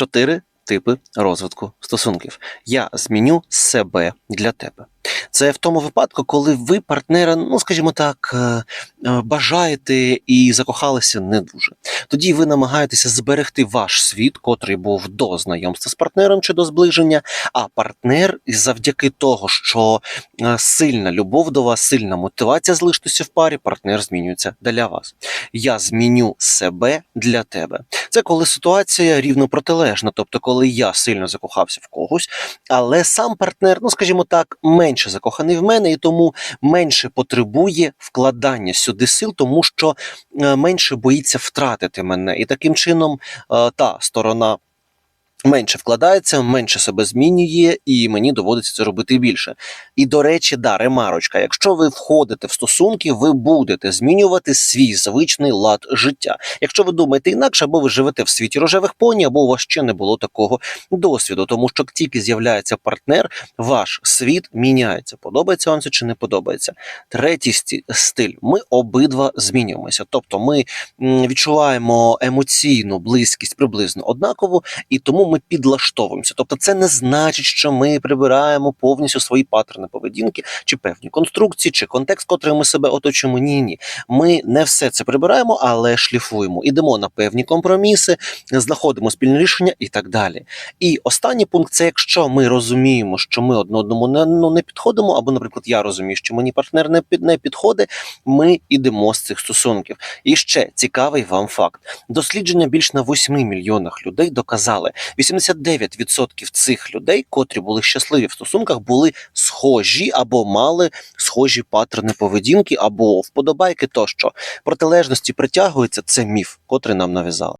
чотири типи розвитку стосунків. Я зміню себе для тебе. Це в тому випадку, коли ви партнера, ну скажімо так, е, е, бажаєте і закохалися не дуже. Тоді ви намагаєтеся зберегти ваш світ, котрий був до знайомства з партнером чи до зближення. А партнер, завдяки того, що е, сильна любов до вас, сильна мотивація залишитися в парі, партнер змінюється для вас. Я зміню себе для тебе. Це коли ситуація рівно протилежна, тобто, коли я сильно закохався в когось, але сам партнер, ну скажімо так, менше закоханий в мене, і тому менше потребує вкладання сюди сил, тому що е, менше боїться втратити мене. І таким чином е, та сторона. Менше вкладається, менше себе змінює, і мені доводиться це робити більше. І до речі, да, ремарочка. Якщо ви входите в стосунки, ви будете змінювати свій звичний лад життя. Якщо ви думаєте інакше, або ви живете в світі рожевих поні, або у вас ще не було такого досвіду, тому що тільки з'являється партнер, ваш світ міняється. Подобається вам це чи не подобається? Третій стиль: ми обидва змінюємося. Тобто, ми відчуваємо емоційну близькість приблизно однаково, і тому ми підлаштовуємося. Тобто, це не значить, що ми прибираємо повністю свої паттерни поведінки, чи певні конструкції, чи контекст, котрий ми себе оточуємо. Ні, ні. Ми не все це прибираємо, але шліфуємо. Ідемо на певні компроміси, знаходимо спільне рішення і так далі. І останній пункт це якщо ми розуміємо, що ми одне одному не, ну, не підходимо, або, наприклад, я розумію, що мені партнер не, під, не підходить, ми йдемо з цих стосунків. І ще цікавий вам факт: дослідження більш на 8 мільйонах людей доказали, 89% цих людей, котрі були щасливі в стосунках, були схожі або мали схожі паттерни поведінки, або вподобайки тощо. Протилежності притягуються це міф, котрий нам нав'язали.